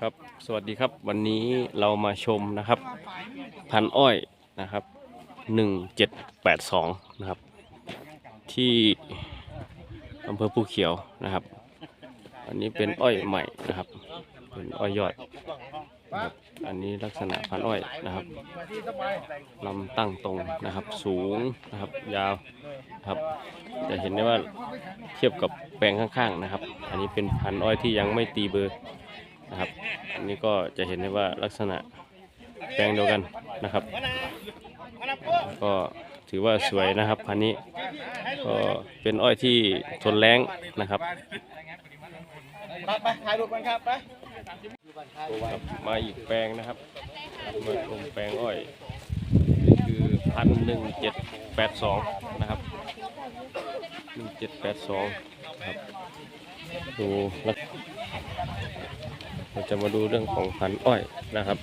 ครับสวัสดีครับวันนี้เรามาชมนะครับ พันอ้อยนะครับ1782นะครับ ที่อำเภอภูเขียวนะครับ อันนี้เป็นอ้อยใหม่นะครับเป็นอ้อยยอด อันนี้ลักษณะพันอ้อยนะครับลำตั้งตรงนะครับ สูงนะครับ ยาวนะครับ จะเห็นได้ว่าเทียบกับแปลงข้างๆนะครับ อันนี้เป็นพันอ้อยที่ยังไม่ตีเบอร์ นะครับ อันนี้ก็จะเห็นได้ว่าลักษณะแปลงเดียวกันนะครับ ก็ถือว่าสวยนะครับพันนี้ก็เป็นอ้อยที่ทนแรงนะครับไปถ่ายรูปกันครับไปมาอีกแปลงนะครับมาชมแปลงอ้อยนี่คือพันหนึ่งเจ็ดแปดสองนะครับหนึ่งเจ็ดแปดสองครับดูแล้ว เราจะมาดูเรื่องของพันอ้อยนะครับ